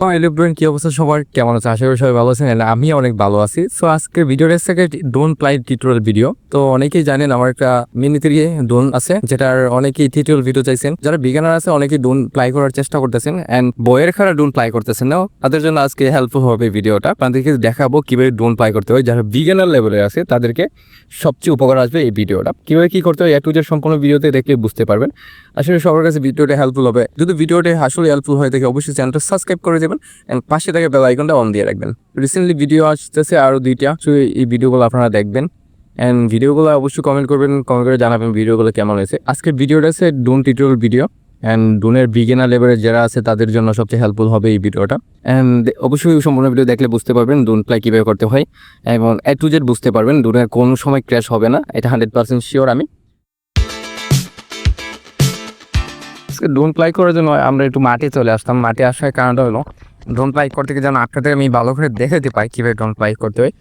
কি অবস্থা সবার? কেমন আছে আশা করি সবাই ভালো আছেন আমি অনেক ভালো আছি। সো আজকে ভিডিওর থেকে ডোন প্লাই টিউটোরিয়াল ভিডিও তো অনেকেই জানেন আমার একটা মিনি থ্রি ডোন আছে, যেটার অনেকেই টিউটোরিয়াল ভিডিও চাইছেন। যারা বিজ্ঞানার আছে, অনেকেই ডোন প্লাই করার চেষ্টা করতেছেন এন্ড বইয়ের খারা ডোন প্লাই করতেছেন না। তাদের জন্য আজকে হেল্পফুল হবে ভিডিওটা আপনাদেরকে দেখাবো কীভাবে ডোন প্লাই করতে হয়। যারা বিজ্ঞানার লেভেলে আছে, তাদেরকে সবচেয়ে উপকার আসবে এই ভিডিওটা কীভাবে কি করতে হয়, এ টু সম্পূর্ণ ভিডিওতে দেখলে বুঝতে পারবেন। আসলে সবার কাছে ভিডিওটা হেল্পফুল হবে। যদি ভিডিওটা আসলে হেল্পফুল হয়ে থাকে অবশ্যই চ্যানেলটা সাবস্ক্রাইব করে দেবেন এন্ড পাশে থেকে বেল আইকনটা অন দিয়ে রাখবেন। রিসেন্টলি ভিডিও আসতেছে আরও দুইটা, তো এই ভিডিওগুলো আপনারা দেখবেন। অ্যান্ড ভিডিওগুলো অবশ্যই কমেন্ট করবেন কমেন্ট করে জানাবেন ভিডিওগুলো কেমন হয়েছে। আজকের ভিডিওটা আছে ডোন টিউটোরিয়াল ভিডিও অ্যান্ড ডোনের বিগিনার লেভেলের যারা আছে, তাদের জন্য সবচেয়ে হেল্পফুল হবে এই ভিডিওটা। অ্যান্ড অবশ্যই সম্পূর্ণ ভিডিও দেখলে বুঝতে পারবেন ডোন প্লাই কীভাবে করতে হয়। এবং এ টু জেড বুঝতে পারবেন ডোনের কোনো সময় ক্র্যাশ হবে না, এটা হান্ড্রেড পার্সেন্ট শিওর আমি। আজকে ড্রোন প্লাই করার জন্য আমরা একটু মাঠে চলে আসতাম। মাঠে আসার কারণটা হলো ড্রোন প্লাই করতে গিয়ে যেন আপনাদের আমি ভালো করে দেখাতে পাই কীভাবে ড্রোন প্লাই করতে হয়।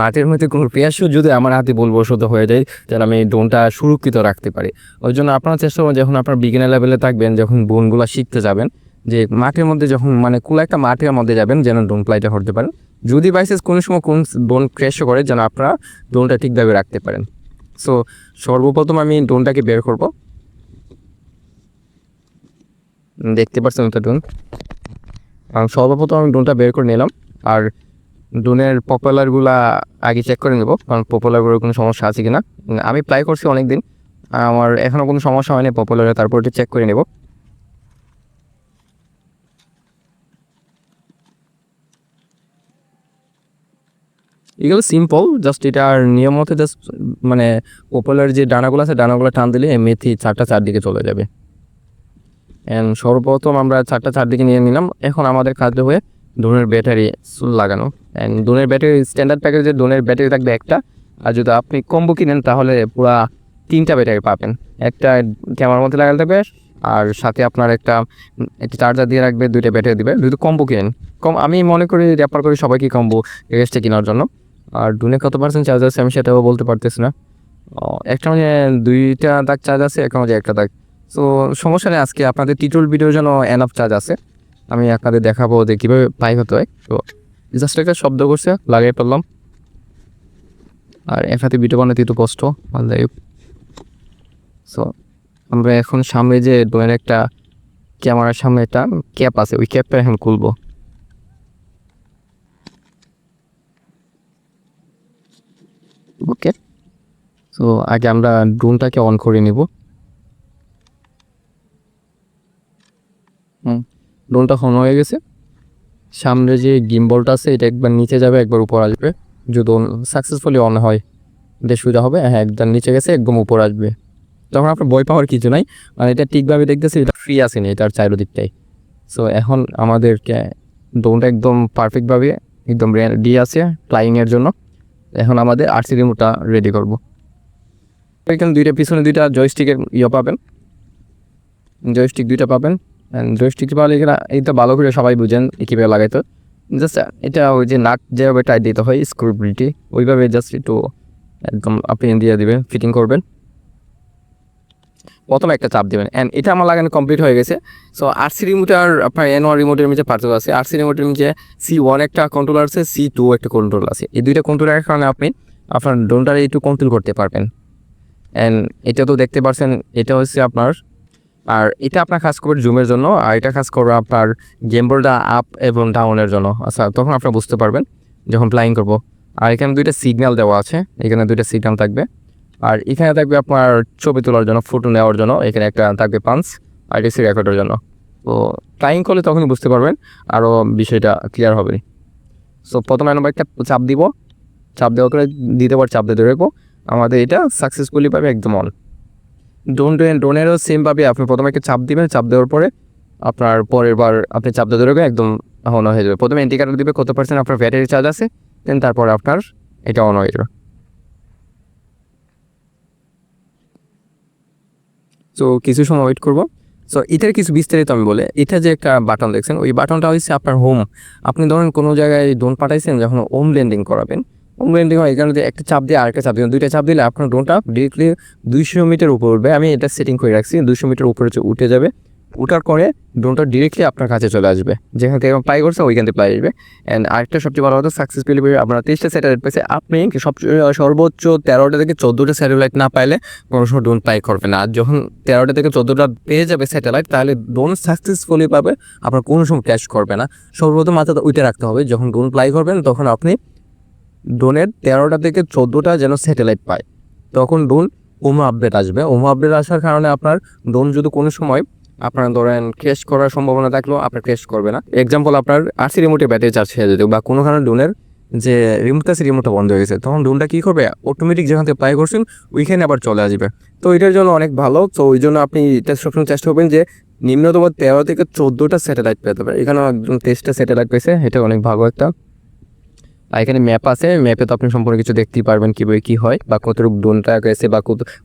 মাঠের মধ্যে কোনো পেয়াসও যদি আমার হাতে বলবশত হয়ে যায় যেন আমি ড্রোনটা সুরক্ষিত রাখতে পারি। ওই জন্য আপনারা চেষ্টা করুন, যখন আপনার বিগিনার লেভেলে থাকবেন, যখন বোনগুলো শিখতে যাবেন, যে মাঠের মধ্যে যখন মানে কোনো একটা মাঠের মধ্যে যাবেন, যেন ড্রোন প্লাইটা করতে পারেন। যদি বাইসেস কোনো সময় কোন ড্রোন ক্র্যাশও করে, যেন আপনারা ড্রোনটা ঠিকভাবে রাখতে পারেন। সো সর্বপ্রথম আমি ড্রোনটাকে বের করব। দেখতে পাচ্ছেন তো ড্রোন? সর্বপ্রথম আমি ড্রোনটা বের করে নিলাম। আর ড্রোনের পপুলারগুলা আগে চেক করে নেব, কারণ পপুলারগুলোর কোনো সমস্যা আছে কিনা। আমি প্লাই করছি অনেক দিন আমার এখনও কোনো সমস্যা হয়নি পপুলারে তারপর একটু চেক করে নেব। এগুলো সিম্পল জাস্ট এটার নিয়ম মতো জাস্ট মানে পপুলার যে ডানাগুলো আছে, ডানাগুলো টান দিলে মেথি চারটা চারদিকে চলে যাবে। অ্যান্ড সর্বপ্রথম আমরা চারটা চারদিকে নিয়ে নিলাম। এখন আমাদের কাজ হয়ে ডোনের ব্যাটারি লাগানো। অ্যান্ড ডোনের ব্যাটারি স্ট্যান্ডার্ড প্যাকেজের ডোনের ব্যাটারি থাকবে একটা। আর যদি আপনি কম্বো কিনেন, তাহলে পুরা তিনটা ব্যাটারি পাবেন। একটা ক্যামেরার মধ্যে লাগাতে থাকবে, আর সাথে আপনার একটা একটা চার্জার দিয়ে রাখবে, দুইটা ব্যাটারি দিবে। যদি কম্বো কিনেন, কম, আমি মনে করি রেফার করি সবাইকে কম্বো রেস্টে কেনার জন্য। আর ডুনে কত পার্সেন্ট চার্জ আছে আমি সেটাও বলতে পারতেছি না। একটা মানে দুইটা দাগ চার্জ আছে, একটা মাঝে একটা দাগ। সো সমস্যা নেই, আজকে আপনাদের টিটুল ভিডিওর জন্য এনাফ চার্জ আছে। আমি আপনাদের দেখাবো যে কীভাবে পাই হতে হয়। তো জাস্ট একটা শব্দ করছে, লাগিয়ে ফেললাম। আর একসাথে ভিডিও বানাতে একটু কষ্ট ভালো সো আমরা এখন সামনে যে ডোয়ের একটা ক্যামেরার সামনে একটা ক্যাপ আছে, ওই ক্যাপটা এখন খুলবো। ওকে সো আগে আমরা ড্রোনটাকে অন করে নিব। ড্রোনটা অন হয়ে গেছে। সামনে যে গিম্বলটা আছে, এটা একবার নিচে যাবে, একবার উপর আসবে। যদি সাকসেসফুলি অন হয় এটা সুবিধা হবে। হ্যাঁ একদম নিচে গেছে, একদম উপর আসবে। তখন আপনার বই পাওয়ার কিছু নাই। মানে এটা ঠিকভাবে দেখতেছি, এটা ফ্রি আসেনি এটার চারিদিকটাই। সো এখন আমাদেরকে ড্রোনটা একদম পারফেক্টভাবে একদম রেডি আছে ফ্লাইংয়ের জন্য। এখন আমাদের আরসি রিমোটটা রেডি করব। এখানে দুইটা, পিছনে দুইটা জয়স্টিকের ইয়ে পাবেন। জয়স্টিক দুইটা পাবেন। পাওয়ালে এখানে এইটা ভালো করে সবাই বুঝেন কীভাবে লাগাইতো। জাস্ট এটা ওই যে নাক যেভাবে টাইট দিতে হয় স্ক্রুবিলিটি ওইভাবে জাস্ট একটু একদম আপনি দিয়ে দিবেন ফিটিং করবেন। প্রথমে একটা চাপ দেবেন। অ্যান্ড এটা আমার লাগানো কমপ্লিট হয়ে গেছে। সো আরসি রিমোটার আপনার এন ওয়ান রিমোটের নিচে পার্থক্য আছে। আরসি রিমোটের নিচে সি ওয়ান একটা কন্ট্রোলার আছে সি টু একটা কন্ট্রোল আছে। এই দুইটা কন্ট্রোলারের কারণে আপনি আপনার ড্রোনটা একটু কন্ট্রোল করতে পারবেন। অ্যান্ড এটা তো দেখতে পাচ্ছেন, এটা হচ্ছে আপনার আর এটা আপনার কাজ করবে জুমের জন্য, আর এটা কাজ করবে আপনার গেমবোর্ডটা আপ এবং ডাউনের জন্য। আচ্ছা তখন আপনারা বুঝতে পারবেন যখন প্লাইং করব। আর এখানে দুইটা সিগন্যাল দেওয়া আছে, এখানে দুইটা সিগন্যাল থাকবে। আর এখানে থাকবে আপনার ছবি তোলার জন্য ফটো নেওয়ার জন্য, এখানে একটা থাকবে পাঞ্চ আর এসি রেকর্ডের জন্য। তো ফ্লাইং করলে তখনই বুঝতে পারবেন আরও বিষয়টা ক্লিয়ার হবে। সো প্রথমে আমরা একটা চাপ দিব। চাপ দেওয়া করে দিতে পার চাপ দিতে রাখব আমাদের এটা সাকসেসফুলি পাবে একদম অন ড্রোন ড্রোনেরও সেম সেমভাবে আপনি প্রথমে একটা চাপ দিবেন, চাপ দেওয়ার পরে আপনার পরের বার আপনি চাপ দিয়ে ধরবেন একদম অন হয়ে যাবে। প্রথমে ইন্ডিকেটার দিবে কত পার্সেন্ট আপনার ব্যাটারি চার্জ আছে দেন তারপরে আপনার এটা অন হয়ে যাবে। তো কিছু সময় ওয়েট করব। সো এটার কিছু বিস্তারিত আমি বলে। এটা যে একটা বাটন দেখছেন, ওই বাটনটা হচ্ছে আপনার হোম আপনি ধরেন কোনো জায়গায় ড্রোন পাঠাইছেন, যখন হোম ল্যান্ডিং করাবেন ল্যান্ডিং হয় এখানে একটা চাপ দিয়ে আরেকটা চাপ দিবেন দুইটা চাপ দিলে আপনার ড্রোনটা ডিরেক্টলি দুইশো মিটার উপর উঠবে। আমি এটা সেটিং করে রাখছি দুশো মিটার উপরে উঠে যাবে। ওঠার পরে ড্রোনটা ডিরেক্টলি আপনার কাছে চলে আসবে। যেখান থেকে প্লাই করছে, ওইখান থেকে প্লাই আসবে। অ্যান্ড আরেকটা সবচেয়ে ভালো কথা সাকসেসফুলি আপনার তেইশটা স্যাটেলাইট পেয়েছে। আপনি সব, সর্বোচ্চ তেরোটা থেকে চোদ্দোটা স্যাটেলাইট না পাইলে কোনো সময় ড্রোন প্লাই করবে না। আর যখন তেরোটা থেকে চোদ্দোটা পেয়ে যাবে স্যাটেলাইট তাহলে ড্রোন সাকসেসফুলি পাবে, আপনার কোনো সময় ক্যাশ করবে না। সর্বপ্রথম মাথাটা উঠে রাখতে হবে, যখন ড্রোন প্লাই করবেন, তখন আপনি ড্রোনের তেরোটা থেকে চোদ্দোটা যেন স্যাটেলাইট পায়। তখন ড্রোন ওমো আপডেট আসবে। ওমো আপডেট আসার কারণে আপনার ড্রোন যদি কোনো সময় আপনার ধরেন ক্রেশ করার সম্ভাবনা থাকলেও আপনার ক্রেশ করবে না। এক্সাম্পল আপনার আরসি রিমোটে ব্যাটারি চার্জ হয়ে যেতে বা কোনো কারণে ড্রোনের যে রিমোট আছে রিমোটটা বন্ধ হয়ে গেছে। তখন ড্রোনটা কী করবে? অটোমেটিক যেখান থেকে প্লাই করছেন, ওইখানে আবার চলে আসবে। তো এটার জন্য অনেক ভালো। তো ওই জন্য আপনি এটা সবসময় চেষ্টা করবেন যে নিম্নতম তেরো থেকে চোদ্দোটা স্যাটেলাইট পেতে পারে এখানে একজন তেইশটা স্যাটেলাইট পেয়েছে। এটা অনেক ভালো একটা আর এখানে ম্যাপ আছে ম্যাপে তো আপনি সম্পূর্ণ কিছু দেখতেই পারবেন কীভাবে কী হয় বা কতটুকু ড্রোনটা গেছে বা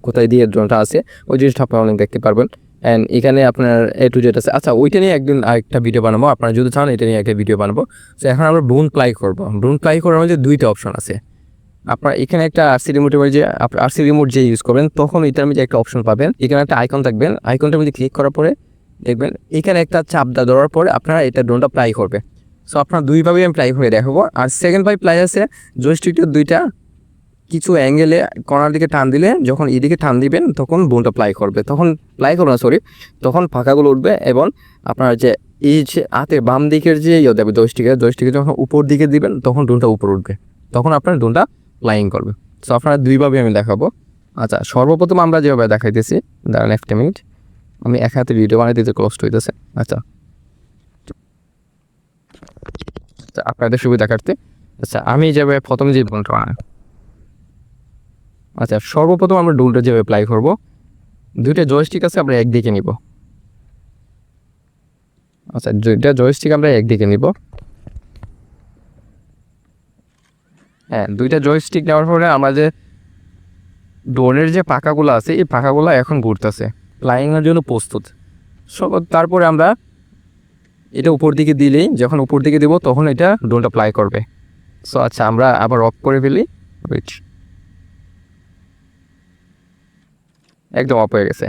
কোথায় দিয়ে ড্রোনটা আছে, ওই জিনিসটা আপনি অনেক দেখতে পারবেন। অ্যান্ড এখানে আপনার এ টু জেড আছে। আচ্ছা ওইটা নিয়ে একদিন আরেকটা ভিডিও বানাবো। আপনারা যদি চান, এটা নিয়ে একটা ভিডিও বানাবো। তো এখন আমরা ড্রোন প্লাই করব। ড্রোন প্লাই করার মধ্যে দুইটা অপশন আছে। আপনার এখানে একটা আরসি রিমোটের যে আরসি রিমোট যে ইউজ করবেন, তখন এটার মধ্যে একটা অপশন পাবেন। এখানে একটা আইকন থাকবেন। আইকনটার মধ্যে ক্লিক করার পরে দেখবেন, এখানে একটা চাপ দা দেওয়ার পরে আপনারা এটা ড্রোনটা প্লাই করবে। সো আপনার দুইভাবেই আমি প্লাই করে দেখাবো। আর সেকেন্ড ভাই প্লাই আছে জয়স্টিকটার দুইটা কিছু অ্যাঙ্গেলে কর্নার দিকে টান দিলে যখন এদিকে টান দিবেন, তখন বোনটা প্লাই করবে। তখন প্লাই করবে না সরি তখন ফাঁকাগুলো উঠবে এবং আপনার যে এই যে হাতের বাম দিকের যে ইয়ে দেবে দশটিকে দশটিকে যখন উপর দিকে দিবেন, তখন ডোনটা উপর উঠবে। তখন আপনার ড্রোনটা প্লাইং করবে। সো আপনারা দুইভাবে আমি দেখাবো। আচ্ছা সর্বপ্রথম আমরা যেভাবে দেখাইতেছি, দাঁড়ান একটা মিনিট আমি এক হাতে ভিডিও বানাই দিতে কষ্ট হইতেছে। আচ্ছা আচ্ছা, আপনাদের সুবিধা কাটতে? আচ্ছা আমি যেভাবে প্রথম যে বানাই আচ্ছা সর্বপ্রথম আমরা ডুলটা যেভাবে অ্যাপ্লাই করব, দুইটা জয়স্টিক আছে, আমরা একদিকে নিব। আচ্ছা দুইটা জয়স্টিক আমরা একদিকে নিব। হ্যাঁ দুইটা জয়স্টিক নেওয়ার পরে আমরা যে ড্রোনের যে পাকাগুলো আছে, এই পাকাগুলো এখন ঘুরতেছে ফ্লাইংয়ের জন্য প্রস্তুত। সব তারপরে আমরা এটা উপর দিকে দিলেই, যখন উপর দিকে দেবো, তখন এটা ড্রোনটা প্লাই করবে। সো আচ্ছা আমরা আবার অফ করে ফেলি। ওয়েট একদম অফ হয়ে গেছে।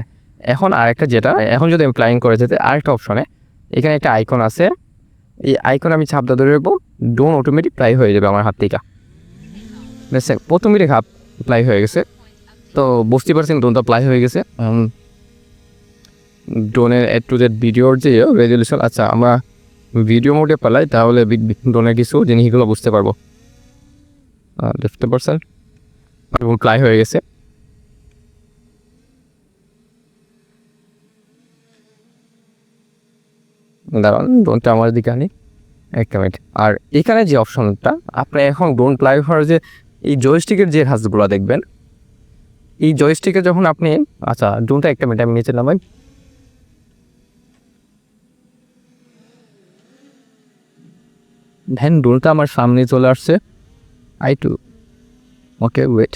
এখন আরেকটা যেটা, এখন যদি আমি প্লাইং করে যেতে, আরেকটা অপশনে এখানে একটা আইকন আছে। এই আইকন আমি ছাপটা ধরে রাখব ডোন অটোমেটিক প্লাই হয়ে যাবে আমার হাত থেকে। দেখছেন প্রথম মিনিট হাফ প্লাই হয়ে গেছে। তো বুঝতে পারছেন ডোনটা প্লাই হয়ে গেছে। ড্রোনের এড টু জেড ভিডিওর যে রেজলিউশন আচ্ছা আমরা ভিডিও মোডে পালাই, তাহলে ড্রোনের কিছু জিনিসগুলো বুঝতে পারব। দেখতে পারছেন? এবং প্লাই হয়ে গেছে। দাঁড়ান ড্রোনটা আমার দিকে আনি। একটা মিনিট আর এখানে যে অপশনটা আপনি এখন ড্রোন প্লাই করার যে, এই জয়স্টিকের যে হাজগুলো দেখবেন, এই জয়স্টিকে যখন আপনি আচ্ছা ড্রোনটা একটা মিনিট আমি নিচে নামাই। ভ্যান ড্রোনটা আমার সামনে চলে আসছে। আই টু ওকে ওয়েট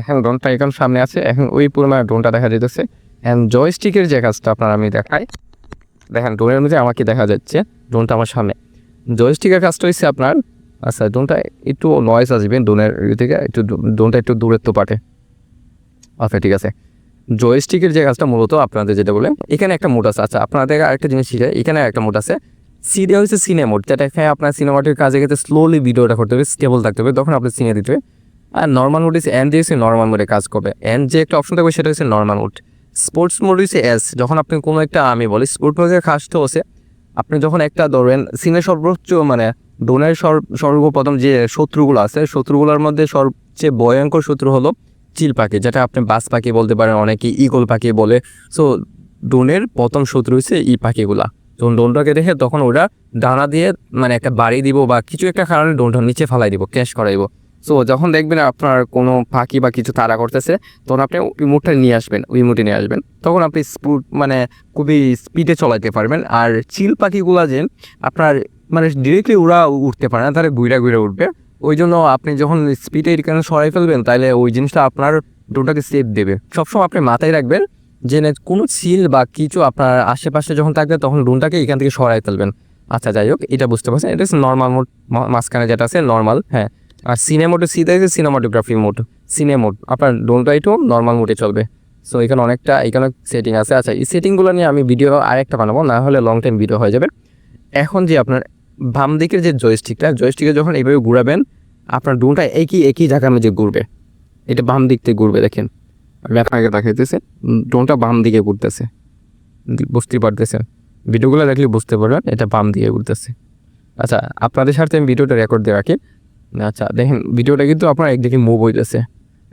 এখন ড্রোনটা এখন সামনে আছে। এখন ওই পুরোনো ড্রোনটা দেখা যেতেছে অ্যান্ড জয়স্টিকের যে কাজটা আপনার আমি দেখাই। দেখেন ড্রোনের মধ্যে আমাকে দেখা যাচ্ছে। ড্রোনটা আমার সামনে। জয়স্টিকের কাজটা হচ্ছে আপনার আচ্ছা ড্রোনটা একটু নয়েস আসবে ড্রোনের থেকে একটু ড্রোনটা একটু দূরের তো পাঠে। আচ্ছা ঠিক আছে। জয়স্টিকের যে কাজটা মূলত আপনাদের যেটা বলে এখানে একটা মোড আছে। আচ্ছা আপনাদের আরেকটা জিনিস শিখে, এখানে একটা মোড আছে। সিনে হচ্ছে সিনে মোড, যেটা এখানে আপনার সিনেমাটির কাজে ক্ষেত্রে স্লোলি ভিডিওটা করতে হবে স্টেবল থাকতে হবে, তখন আপনি সিনে দিতে হবে। আর নর্মাল মোড হচ্ছে এন দিয়ে নর্মাল মোডে কাজ করবে। এন যে একটা অপশন থাকবে সেটা হচ্ছে নর্মাল মোড স্পোর্টস মোড হচ্ছে এস যখন আপনি কোনো একটা, আমি বলি স্পোর্টস মোডের কাজটা হচ্ছে, আপনি যখন একটা ধরেন সিনের সর্বোচ্চ মানে ডোনের সর্বপ্রথম যে শত্রুগুলো আছে, শত্রুগুলোর মধ্যে সবচেয়ে ভয়ঙ্কর শত্রু হলো চিল পাখি, যেটা আপনি বাস পাখি বলতে পারেন, অনেকে ইগল পাখি বলে। সো ডোনের প্রথম শত্রু হচ্ছে ই পাখিগুলা। যখন ডোনটাকে দেখে তখন ওরা ডানা দিয়ে মানে একটা বাড়ি দিব বা কিছু একটা কারণে ডোনটা নিচে ফালাই দিব, ক্যাশ করাইব। সো যখন দেখবেন আপনার কোনো পাখি বা কিছু তাড়া করতেছে, তখন আপনি ওই মুডটা নিয়ে আসবেন, ওই মুডে নিয়ে আসবেন। তখন আপনি মানে খুবই স্পিডে চলাইতে পারবেন। আর চিল পাখিগুলো যে আপনার মানে ডিরেক্টলি ওরা উঠতে পারে না, তাহলে গুইরা গুইরা উঠবে। ওই জন্য আপনি যখন স্পিডে এখানে সরাই ফেলবেন, তাহলে ওই জিনিসটা আপনার ডোনটাকে সেফ দেবে। সবসময় আপনি মাথায় রাখবেন যে কোনো সিল বা কিছু আপনার আশেপাশে যখন থাকবে, তখন ড্রোনটাকে এখান থেকে সরাই ফেলবেন। আচ্ছা যাই হোক, এটা বুঝতে পারছেন? এটা হচ্ছে নর্মাল মোড মাঝখানে যেটা আছে নর্মাল হ্যাঁ। আর সিনে মোডে সিধা আছে সিনেমাটোগ্রাফি মোড সিনে মোড আপনার ড্রোনটা একটু নর্মাল মোডে চলবে। সো এখানে অনেকটা, এখানে সেটিং আছে। আচ্ছা এই সেটিংগুলো নিয়ে আমি ভিডিও আরেকটা বানাবো, না হলে লং টাইম ভিডিও হয়ে যাবে। এখন যে আপনার বাম দিকের যে জয়স্টিকটা জয়স্টিকে যখন এইভাবে ঘুরাবেন, আপনার ড্রোনটা একই একই জায়গার মধ্যে ঘুরবে। এটা বাম দিক থেকে ঘুরবে, দেখেন। আপনাকে দেখাইতেছি ড্রোনটা বাম দিকে ঘুরতেছে। বুঝতেই পারতেছেন। ভিডিওগুলো দেখলে বুঝতে পারবেন, এটা বাম দিকে ঘুরতেছে। আচ্ছা আপনাদের সাথে আমি ভিডিওটা রেকর্ড দিয়ে রাখি। আচ্ছা দেখেন, ভিডিওটা কিন্তু আপনার একদিকে মুভ হইতেছে,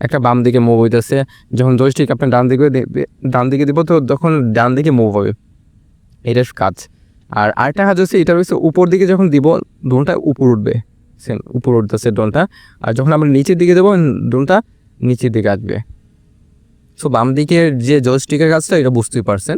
একটা বাম দিকে মুভ হইতেছে। যখন জয়স্টিক আপনার ডান দিকে ডান দিকে দিব, তো তখন ডান দিকে মুভ হবে। এটার কাজ। আর আরেকটা কাজ হচ্ছে, এটা হচ্ছে উপর দিকে যখন দিব ড্রোনটা উপর উঠবে। সেন উপর উঠতেছে ড্রোনটা আর যখন আমরা নিচের দিকে দেবো ড্রোনটা নিচের দিকে আসবে। সো বাম দিকের যে জয়স্টিকের কাজটা, এটা বুঝতেই পারছেন।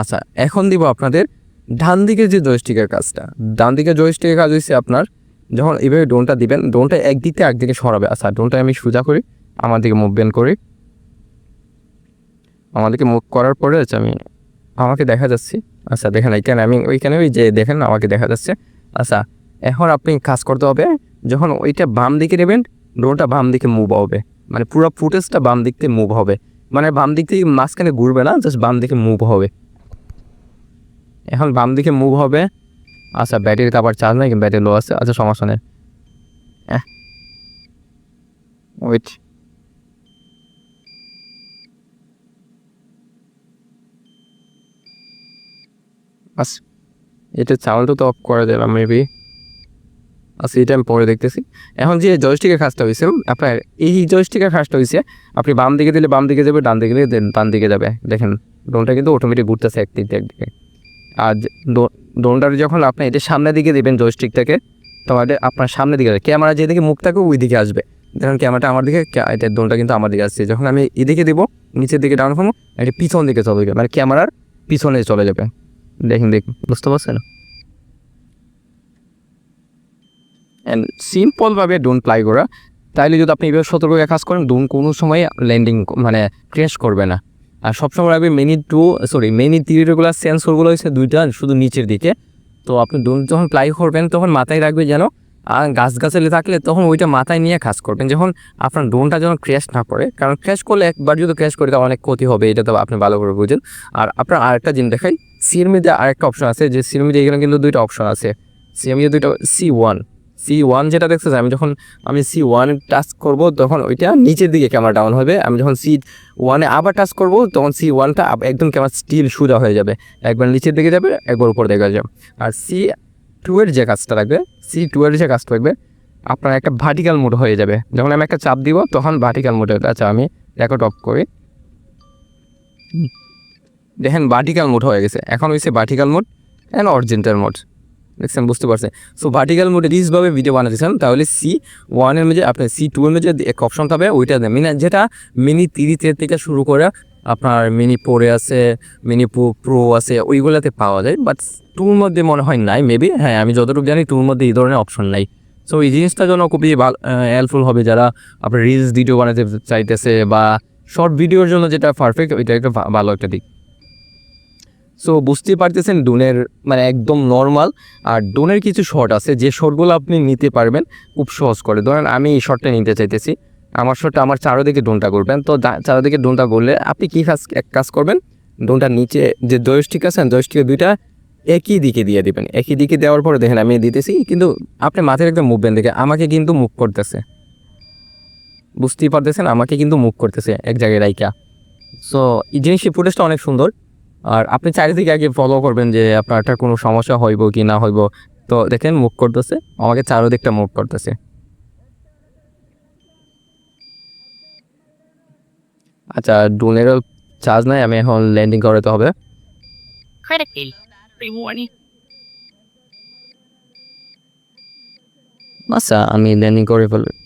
আচ্ছা এখন দিব আপনাদের ডান দিকের যে জয়স্টিকের কাজটা। ডান দিকের জয়স্টিকের কাজ হচ্ছে আপনার, যখন এইভাবে ড্রোনটা দিবেন, ড্রোনটা একদিক থেকে একদিকে সরাবে। আচ্ছা ড্রোনটা আমি সোজা করি, আমার দিকে মুভমেন্ট করি। আমাদেরকে মুভ করার পরে আচ্ছা আমি, আমাকে দেখা যাচ্ছে। আচ্ছা দেখেন এইখানে, আমি ওইখানে ওই যে দেখেন আমাকে দেখা যাচ্ছে। আচ্ছা এখন আপনি কাজ করতে হবে, যখন ওইটা বাম দিকে নেবেন, ড্রোনটা বাম দিকে মুভ হবে। মানে পুরো ফুটেজটা বাম দিক থেকে মুভ হবে। মানে বাম দিক থেকে মাঝখানে ঘুরবে না জাস্ট বাম দিকে মুভ হবে। এখন বাম দিকে মুভ হবে। আচ্ছা ব্যাটারিতে আবার চার্জ নাই ব্যাটারি লো আছে আচ্ছা সমস্যা নেই। ওয়েট আচ্ছা এটা চাউলটা তো অফ করে দিলাম মেবি আচ্ছা এটা আমি পরে দেখতেছি। এখন যে জয়স্টিকের কাজটা হয়েছে, আপনার এই জয়স্টিকের কাজটা হয়েছে, আপনি বাম দিকে দিলে বাম দিকে যাবে, ডান দিকে দিলে ডান দিকে যাবে। দেখেন ড্রোনটা কিন্তু অটোমেটিক ঘুরতেছে একদিক একদিকে আর ড্রোনটার যখন আপনি এটা সামনের দিকে দেবেন জয়স্টিকটাকে তাহলে আপনার সামনের দিকে ক্যামেরা যেদিকে মুখ থাকে ওই দিকে আসবে। দেখুন ক্যামেরাটা আমার দিকে এটা ড্রোনটা কিন্তু আমার দিকে আসছে। যখন আমি এদিকে দেবো, নিচের দিকে ডাউন করব, এটা পিছন দিকে চলে যাবে। মানে ক্যামেরার পিছনে চলে যাবে। দেখুন দেখুন, বুঝতে পারছেন? অ্যান্ড সিম্পলভাবে ডোন প্লাই করা। তাইলে যদি আপনি এভাবে সতর্ক হয়ে কাজ করেন ডোন কোনো সময় ল্যান্ডিং মানে ক্রেশ করবে না। আর সবসময় রাখবে মেনি টু সরি মেনি থ্রিগুলো সেন্সরগুলো হচ্ছে দুইটা, শুধু নিচের দিকে। তো আপনি ডোন যখন প্লাই করবেন, তখন মাথায় রাখবে যেন, আর গাছ গাছালি থাকলে তখন ওইটা মাথায় নিয়ে কাজ করবেন। যখন আপনার ড্রোনটা যেন ক্র্যাশ না করে, কারণ ক্র্যাশ করলে একবার যদি ক্র্যাশ করে, তাহলে অনেক ক্ষতি হবে, এটা তো আপনি ভালো করে বুঝেন। আর আপনার আরেকটা জিনিস দেখাই মধ্যে আরেকটা অপশন আছে, যে মধ্যে এখানে কিন্তু দুইটা অপশন আছে। সি আমি দুইটা সি ওয়ান সি ওয়ান যেটা দেখতেছে আমি যখন আমি সি ওয়ান টাচ করব, তখন ওইটা নিচের দিকে ক্যামেরা ডাউন হবে। আমি যখন সি ওয়ানে আবার টাচ করব, তখন সি ওয়ানটা একদম ক্যামেরা স্টিল সোজা হয়ে যাবে। একবার নিচের দিকে যাবে, একবার উপর দিকে যাবে। আর সি টু এর যে কাজটা থাকবে সি টু এর যে কাজটা থাকবে আপনার একটা ভার্টিক্যাল মোড হয়ে যাবে। যখন আমি একটা চাপ দিব, তখন ভার্টিক্যাল মোড আচ্ছা আমি রেকর্ড অফ করি। দেখেন ভার্টিক্যাল মোড হয়ে গেছে। এখন হয়েছে vertical mode and horizontal mode দেখছেন, বুঝতে পারছেন? সো ভার্টিক্যাল মোডে রিসভাবে ভিডিও বানাতেছেন, তাহলে সি ওয়ানের মধ্যে আপনার সি টু এর মধ্যে এক অপশন থাকবে, ওইটা দেন যেটা মিনি তিরিশের থেকে শুরু করে আপনার মিনি ফোরে আছে মিনি প্রো আছে, ওইগুলোতে পাওয়া যায়। বাট টুর মধ্যে মনে হয় নাই মেবি হ্যাঁ আমি যতটুকু জানি টুর মধ্যে এই ধরনের অপশন নাই। সো এই জিনিসটার জন্য খুবই ভালো হেল্পফুল হবে যারা আপনার রিলস ভিডিও বানাতে চাইতেছে বা শর্ট ভিডিওর জন্য যেটা পারফেক্ট ওইটা একটা ভালো একটা দিক। সো বুঝতেই পারতেছেন ডোনের মানে একদম নর্মাল আর ডোনের কিছু শর্ট আছে, যে শর্টগুলো আপনি নিতে পারবেন, খুব সহজ করে। ধরেন, আমি এই শর্টটা নিতে চাইতেছি। আমার শর্টটা আমার চারোদিকে ডোনটা করবেন তো চারোদিকে ডোনটা করলে আপনি কী কাজ, এক কাজ করবেন? ডোনটা নিচে, যে জয়স্টিক আছে জয়স্টিকের দুইটা একই দিকে দিয়ে দিবেন। একই দিকে দেওয়ার পরে দেখেন, আমি দিতেছি, কিন্তু আপনি মাথায় একটা মুভমেন্ট দেখে, আমাকে কিন্তু মুভ করতেছে। বুঝতেই পারতেছেন, আমাকে কিন্তু মুভ করতেছে এক জায়গায় রাইকা সো এই জিনিসের ফুটেজটা অনেক সুন্দর। আর আপনি চারিদিকে আগে ফলো করবেন যে আপনারটা কোনো সমস্যা হইব কি না হইব। তো দেখেন মুভ করতেছে আমাকে চারোদিকটা মুভ করতেছে। আচ্ছা ড্রোনেরও চার্জ নাই আমি এখন ল্যান্ডিং করাতে হবে। আচ্ছা আমি ল্যান্ডিং করে ফেলব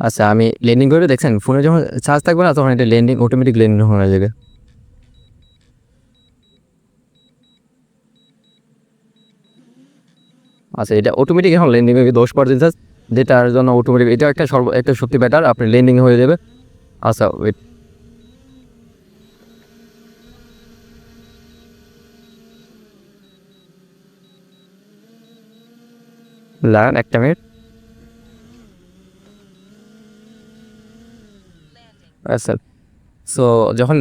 আচ্ছা আমি লেন্ডিং করে দেখছেন ফোনে যখন চার্জ থাকবে না, তখন এটা লেন্ডিং অটোমেটিক লেন্ডিং হয়ে যাবে। আচ্ছা এটা অটোমেটিক এখন ল্যান্ডিং হয়ে দশ পার্সেন্ট চার্জ যেটার জন্য অটোমেটিক এটা একটা সর্ব, একটা সত্যি ব্যাটার আপনি লেন্ডিং হয়ে যাবে। আচ্ছা ওয়েট লাগান একটা মিনিট স্যার সো যখন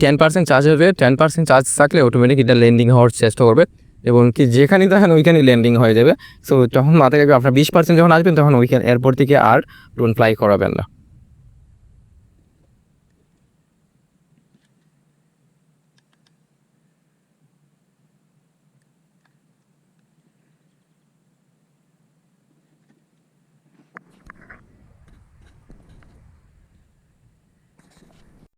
টেন পার্সেন্ট চার্জ হবে টেন পার্সেন্ট চার্জ থাকলে অটোমেটিক এটা ল্যান্ডিং হওয়ার চেষ্টা করবে। এবং কি যেখানেই দেখেন ওইখানেই ল্যান্ডিং হয়ে যাবে। সো তখন মাথায় রাখবে আপনার বিশ পার্সেন্ট যখন আসবেন, তখন ওইখানে এয়ারপোর্ট থেকে আর ড্রোন ফ্লাই করাবেন না।